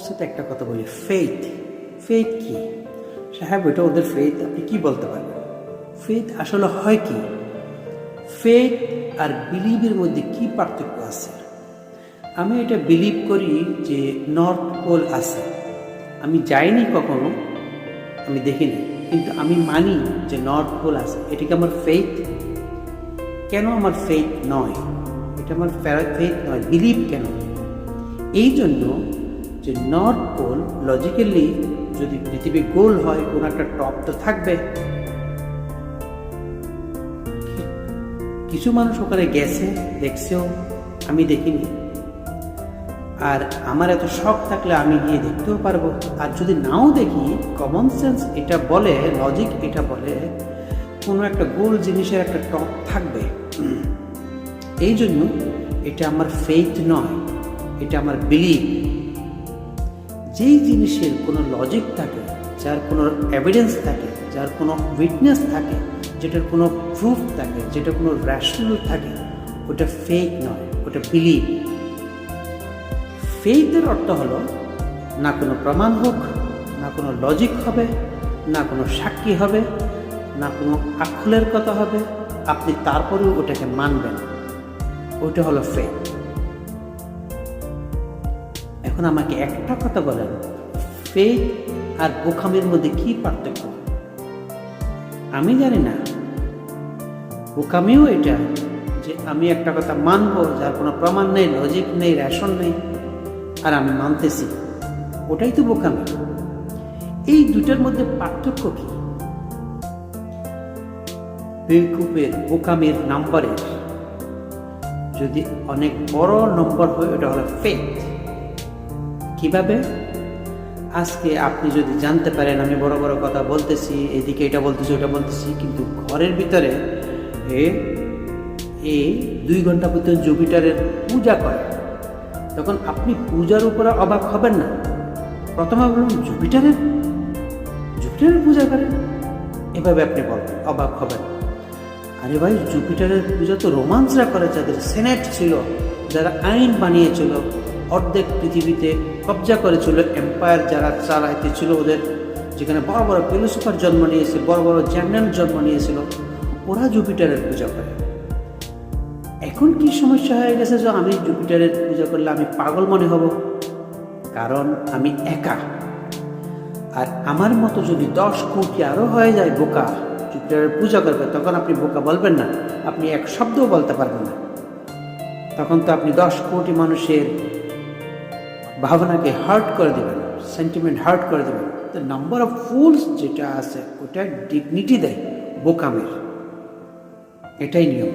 সাথে একটা কথা বলি। ফেইথ ফেইথ কি? সাহেব ওইটা ওদের ফেইথ আপনি কি বলতে পারবেন? ফেইথ আসলে হয় কি? ফেইথ আর বিলিভের মধ্যে কি পার্থক্য আছে? আমি এটা বিলিভ করি যে নর্থ পোল আছে। আমি যাইনি কখনো, আমি দেখিনি। কিন্তু আমি মানি যে নর্থ পোল আছে। এটা কি আমার ফেইথ কেন আমার ফেইথ নয়? এটা আমার ফেইথ নয়। বিলিভ কেন? এই জন্য যে নর্থ পোল লজিক্যালি যদি পৃথিবী গোল হয়, কোনো একটা টপ তো থাকবে। কিছু মানুষ ওখানে গেছে, দেখছেও, আমি দেখিনি। আর আমার এত শখ থাকলে আমি গিয়ে দেখতেও পারব। আর যদি নাও দেখি কমন সেন্স এটা বলে লজিক এটা বলে, কোনো একটা গোল জিনিসের একটা টপ থাকবে। এই জন্য এটা আমার ফেইথ নয়, এটা আমার বিলিভ যেই জিনিসের কোনো লজিক থাকে, যার কোনো এভিডেন্স থাকে, যার কোনো উইটনেস থাকে, যেটার কোনো প্রুফ থাকে যেটা কোনো র্যাশনাল থাকে, ওটা ফেক নয়, ওটা বিলিভ ফেইথের অর্থ হলো, না কোনো প্রমাণ হোক, না কোনো লজিক হবে, না কোনো সাক্ষী হবে, না কোনো আক্ষলের কথা হবে, আপনি তারপরেও ওটাকে মানবেন। ওইটা হলো ফেথ এখন আমাকে একটা কথা বলেন। ফেথ আর বোকামের মধ্যে কি পার্থক্য? আমি জানি না। বোকামিও এটা যে আমি একটা কথা মানবো, যার কোনো প্রমাণ নেই লজিক নেই রেশন নেই, আর আমি মানতেছি। ওটাই তো বোকামি। এই দুটার মধ্যে পার্থক্য কি? বেকুপের বোকামির নাম্বারের। যদি অনেক বড় নম্বর হয়, ওটা হলো ফেথ কীভাবে? আজকে আপনি যদি জানতে পারেন, আমি বড় বড় কথা বলতেছি, এদিকে এটা বলতেছি, ওটা বলতেছি, কিন্তু ঘরের ভিতরে এ এই দুই ঘণ্টা পর্যন্ত জুপিটারের পূজা করে। তখন আপনি পূজার উপরে অবাক হবেন না। প্রথমে বলুন জুপিটারের জুপিটারের পূজা করেন? এভাবে আপনি বলবেন, অবাক হবেন। আরে ভাই জুপিটারের পূজা তো রোমান্সরা করে, যাদের সেনেট ছিল, যারা আইন বানিয়েছিল। অর্ধেক পৃথিবীতে কবজা করেছিল এম্পায়ার যারা চালাইতে ছিল ওদের। যেখানে বড় বড় ফিলোসফার জন্ম নিয়েছে, বড় বড় জেনারেল জন্ম নিয়েছিল। ওরা জুপিটারের পূজা করে। এখন কি সমস্যা হয়ে গেছে যে আমি জুপিটারের পূজা করলে আমি পাগল মনে হব? কারণ আমি একা। আর আমার মতো যদি দশ কোটি আরও হয়ে যায় বোকা জুপিটারের পূজা করবে, তখন আপনি বোকা বলবেন না। আপনি এক শব্দও বলতে পারবেন না। তখন তো আপনি দশ কোটি মানুষের ভাবনাকে হার্ট করে দেবেন সেন্টিমেন্ট হার্ট করে দেবেন। দ্য নাম্বার অফ ফুলস যেটা আছে ওটা ডিগনিটি দেয় বোকামের। এটাই নিয়ম।